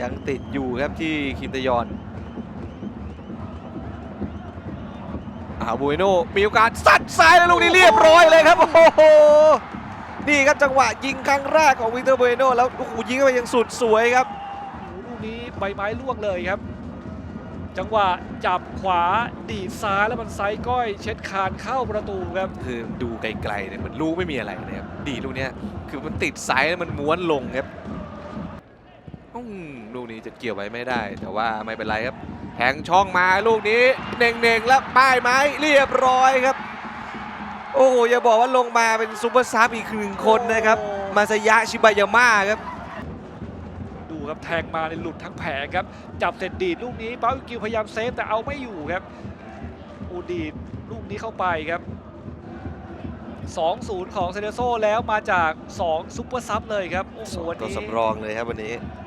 ยังติดอยู่ครับที่คิมตยอนอาบูเอโนมีโอกาสสัดซ้ายแล้วลูกนี้เรียบร้อยเลยครับ โอ้โห นี่ครับจังหวะยิงครั้งแรกของวิกเตอร์บูเอโนแล้วโอ้โหยิงเข้าไปยังสุดสวยครับโอ้โหลูกนี้ใบไม้ล่วงเลยครับ จังหวะจับขวาดีดซ้ายแล้วมันไซส์ก้อย เช็ดคานเข้าประตูครับคือดูไกลๆเนี่ยเหมือนลูกไม่มีอะไรเลยครับดีลูกเนี้ยคือมันติดสายแล้วมันม้วนลงครับอืม ลูกนี้จะเกี่ยวไว้ไม่ได้ แต่ว่าไม่เป็นไรครับแทงช่องมาลูกนี้เน่งๆแล้วป้ายไม้เรียบร้อยครับ โอ้โหอย่าบอกว่าลงมาเป็นซูเปอร์ซับอีกหนึ่งคนนะครับโอ้มาซายะชิบายาม่าครับ ดูครับแทงมาในหลุดทั้งแผงครับ จับเสร็จดีดลูกนี้เป้าอิกิวพยายามเซฟแต่เอาไม่อยู่ครับอูดีดลูกนี้เข้าไปครับ2-0 ของเซเนโซแล้วมาจาก 2 ซุปเปอร์ซับเลยครับ โอ้โหวันตัวนี้สำรองเลยครับวันนี้